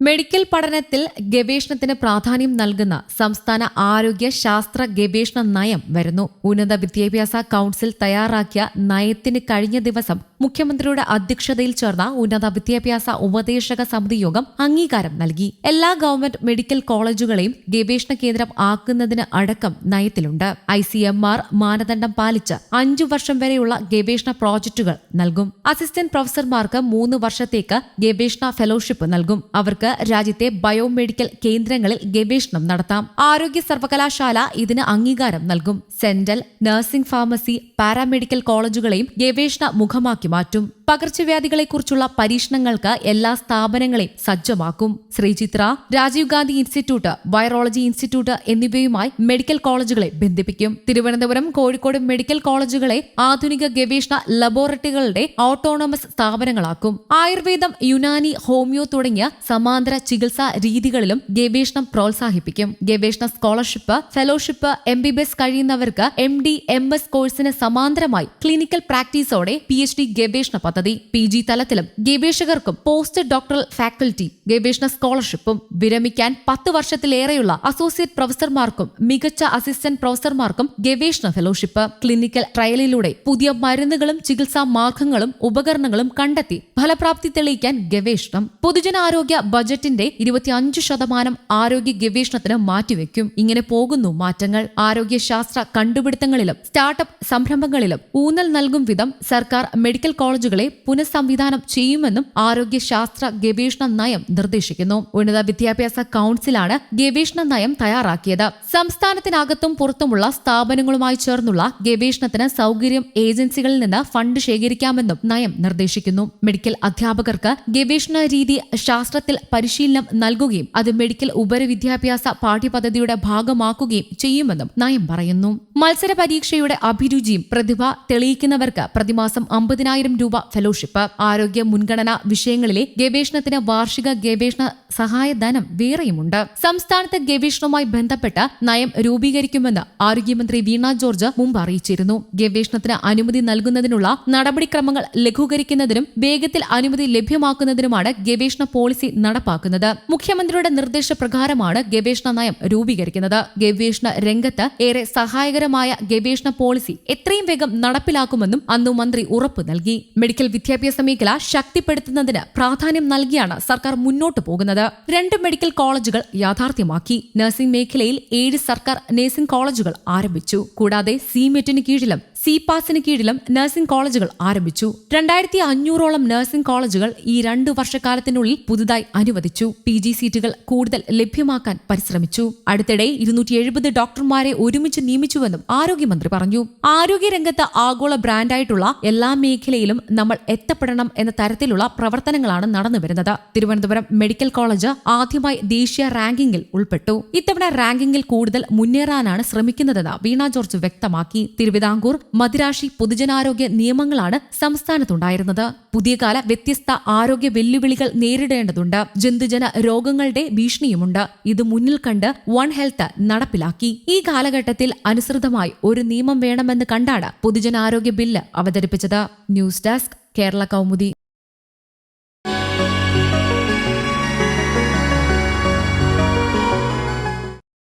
Medical പഠനത്തിൽ ഗവേഷണത്തിന് പ്രാധാന്യം നൽകുന്ന സംസ്ഥാന ആരോഗ്യ ശാസ്ത്ര ഗവേഷണ നയം വരുന്നു. ഉന്നത വിദ്യാഭ്യാസ കൌൺസിൽ തയ്യാറാക്കിയ നയത്തിന് കഴിഞ്ഞ ദിവസം മുഖ്യമന്ത്രിയുടെ അധ്യക്ഷതയിൽ ചേർന്ന ഉന്നത വിദ്യാഭ്യാസ ഉപദേശക സമിതി യോഗം അംഗീകാരം നൽകി. എല്ലാ ഗവൺമെന്റ് മെഡിക്കൽ കോളേജുകളെയും ഗവേഷണ കേന്ദ്രം ആക്കുന്നതിന് അടക്കം നയത്തിലുണ്ട്. ഐ സി എം ആർ മാനദണ്ഡം പാലിച്ച് അഞ്ചു വർഷം വരെയുള്ള ഗവേഷണ പ്രോജക്റ്റുകൾ നൽകും. അസിസ്റ്റന്റ് പ്രൊഫസർമാർക്ക് മൂന്ന് വർഷത്തേക്ക് ഗവേഷണ ഫെലോഷിപ്പ് നൽകും. അവർക്ക് രാജ്യത്തെ ബയോമെഡിക്കൽ കേന്ദ്രങ്ങളിൽ ഗവേഷണം നടത്താം. ആരോഗ്യ സർവകലാശാല ഇതിന് അംഗീകാരം നൽകും. സെൻട്രൽ നഴ്സിംഗ് ഫാർമസി പാരാമെഡിക്കൽ കോളേജുകളെയും ഗവേഷണ മുഖമാക്കി മാറ്റും. പകർച്ചവ്യാധികളെക്കുറിച്ചുള്ള പരീക്ഷണങ്ങൾക്ക് എല്ലാ സ്ഥാപനങ്ങളെയും സജ്ജമാക്കും. Sree Chitra Rajiv Gandhi institute virology institute എന്നിവയുമായി മെഡിക്കൽ കോളേജുകളെ ബന്ധിപ്പിക്കും. തിരുവനന്തപുരം കോഴിക്കോട് മെഡിക്കൽ കോളേജുകളെ ആധുനിക ഗവേഷണ ലബോറട്ടറികളുടെ ഓട്ടോണമസ് സ്ഥാപനങ്ങളാക്കും. ആയുർവേദം യുനാനി ഹോമിയോ തുടങ്ങിയ സമാന്തര ചികിത്സാ രീതികളിലും ഗവേഷണം പ്രോത്സാഹിപ്പിക്കും. ഗവേഷണ scholarship fellowship M B B S കഴിയുന്നവർക്ക് എം ഡി എം എസ് കോഴ്സിന് സമാന്തരമായി ക്ലിനിക്കൽ പ്രാക്ടീസോടെ പി എച്ച് ഡി ഗവേഷണ പദ്ധതി പി ജി തലത്തിലും ഗവേഷകർക്കും പോസ്റ്റ് ഡോക്ടറൽ ഫാക്കൽറ്റി ഗവേഷണ സ്കോളർഷിപ്പും വിരമിക്കാൻ പത്ത് വർഷത്തിലേറെയുള്ള അസോസിയേറ്റ് പ്രൊഫസർമാർക്കും മികച്ച അസിസ്റ്റന്റ് പ്രൊഫസർമാർക്കും ഗവേഷണ ഫെലോഷിപ്പ്. ക്ലിനിക്കൽ ട്രയലിലൂടെ പുതിയ മരുന്നുകളും ചികിത്സാ മാർഗങ്ങളും ഉപകരണങ്ങളും കണ്ടെത്തി ഫലപ്രാപ്തി തെളിയിക്കാൻ ഗവേഷണം. പൊതുജനാരോഗ്യ ബജറ്റിന്റെ ഇരുപത്തിയഞ്ച് ശതമാനം ആരോഗ്യ ഗവേഷണത്തിന് മാറ്റിവെക്കും. ഇങ്ങനെ പോകുന്നു മാറ്റങ്ങൾ. ആരോഗ്യശാസ്ത്ര കണ്ടുപിടുത്തങ്ങളിലും സ്റ്റാർട്ടപ്പ് സംരംഭങ്ങളിലും ഊന്നൽ നൽകും വിധം സർക്കാർ മെഡിക്കൽ കോളേജുകളെ പുനഃസംവിധാനം ചെയ്യുമെന്നും ആരോഗ്യശാസ്ത്ര ഗവേഷണ നയം നിർദ്ദേശിക്കുന്നു. ഉന്നത വിദ്യാഭ്യാസ കൌൺസിലാണ് ഗവേഷണ നയം തയ്യാറാക്കിയത്. സംസ്ഥാനത്തിനകത്തും പുറത്തുമുള്ള സ്ഥാപനങ്ങളുമായി ചേർന്നുള്ള ഗവേഷണത്തിന് സൗകര്യം ഏജൻസികളിൽ നിന്ന് ഫണ്ട് ശേഖരിക്കാമെന്നും നയം നിർദ്ദേശിക്കുന്നു. മെഡിക്കൽ അധ്യാപകർക്ക് ഗവേഷണ രീതി ശാസ്ത്രത്തിൽ പരിശീലനം നൽകുകയും അത് മെഡിക്കൽ ഉപരിവിദ്യാഭ്യാസ പാഠ്യപദ്ധതിയുടെ ഭാഗമാക്കുകയും ചെയ്യുമെന്നും നയം പറയുന്നു. മത്സര പരീക്ഷയുടെ അഭിരുചിയും പ്രതിഭ തെളിയിക്കുന്നവർക്ക് പ്രതിമാസം അമ്പതിനായിരം രൂപ ഫെലോഷിപ്പ് ആരോഗ്യ മുൻഗണന വിഷയങ്ങളിലെ ഗവേഷണത്തിന് വാർഷിക ഗവേഷണ സഹായധനം വേറെയുമുണ്ട്. സംസ്ഥാനത്ത് ഗവേഷണവുമായി ബന്ധപ്പെട്ട നയം രൂപീകരിക്കുമെന്ന് ആരോഗ്യമന്ത്രി വീണ ജോർജ് മുമ്പ് അറിയിച്ചിരുന്നു. ഗവേഷണത്തിന് അനുമതി നൽകുന്നതിനുള്ള നടപടിക്രമങ്ങൾ ലഘൂകരിക്കുന്നതിനും വേഗത്തിൽ അനുമതി ലഭ്യമാക്കുന്നതിനുമാണ് ഗവേഷണ പോളിസി നടപ്പാക്കുന്നത്. മുഖ്യമന്ത്രിയുടെ നിർദ്ദേശപ്രകാരമാണ് ഗവേഷണ നയം രൂപീകരിക്കുന്നത്. ഗവേഷണ രംഗത്ത് ഏറെ സഹായകരമായ ഗവേഷണ പോളിസി എത്രയും വേഗം നടപ്പിലാക്കുമെന്നും അന്നു മന്ത്രി ഉറപ്പു നൽകി. മെഡിക്കൽ വിദ്യാഭ്യാസ മേഖല ശക്തിപ്പെടുത്തുന്നതിന് പ്രാധാന്യം നൽകിയാണ് സർക്കാർ മുന്നോട്ടു പോകുന്നത്. രണ്ട് മെഡിക്കൽ കോളേജുകൾ യാഥാർത്ഥ്യമാക്കി. നഴ്സിംഗ് മേഖലയിൽ ഏഴ് സർക്കാർ നഴ്സിംഗ് കോളേജുകൾ ആരംഭിച്ചു. കൂടാതെ സിമെറ്റിന് കീഴിലും സി പാസിന് കീഴിലും നഴ്സിംഗ് കോളേജുകൾ ആരംഭിച്ചു. രണ്ടായിരത്തി അഞ്ഞൂറോളം നഴ്സിംഗ് കോളേജുകൾ ഈ രണ്ടു വർഷക്കാലത്തിനുള്ളിൽ പുതുതായി അനുവദിച്ചു. പി ജി സീറ്റുകൾ കൂടുതൽ ലഭ്യമാക്കാൻ പരിശ്രമിച്ചു. അടുത്തിടെ ഇരുന്നൂറ്റി എഴുപത് ഡോക്ടർമാരെ ഒരുമിച്ച് നിയമിച്ചുവെന്നും ആരോഗ്യമന്ത്രി പറഞ്ഞു. ആരോഗ്യരംഗത്ത് ആഗോള ബ്രാൻഡായിട്ടുള്ള എല്ലാ മേഖലയിലും നമ്മൾ എത്തപ്പെടണം എന്ന തരത്തിലുള്ള പ്രവർത്തനങ്ങളാണ് നടന്നുവരുന്നത് തിരുവനന്തപുരം മെഡിക്കൽ കോളേജ് ആദ്യമായി ദേശീയ റാങ്കിംഗിൽ ഉൾപ്പെട്ടു. ഇത്തവണ റാങ്കിംഗിൽ കൂടുതൽ മുന്നേറാനാണ് ശ്രമിക്കുന്നതെന്ന് വീണ ജോർജ് വ്യക്തമാക്കി. തിരുവിതാംകൂർ മദിരാശി പൊതുജനാരോഗ്യ നിയമങ്ങളാണ് സംസ്ഥാനത്തുണ്ടായിരുന്നത്. പുതിയ കാല വ്യത്യസ്ത ആരോഗ്യ വെല്ലുവിളികൾ നേരിടേണ്ടതുണ്ട്. ജന്തുജന രോഗങ്ങളുടെ ഭീഷണിയുമുണ്ട്. ഇത് മുന്നിൽ കണ്ട് വൺ ഹെൽത്ത് നടപ്പിലാക്കി. ഈ കാലഘട്ടത്തിൽ അനുസൃതമായി ഒരു നിയമം വേണമെന്ന് കണ്ടാണ് പൊതുജനാരോഗ്യ ബില്ല് അവതരിപ്പിച്ചത്. News desk Kerala Kaumudi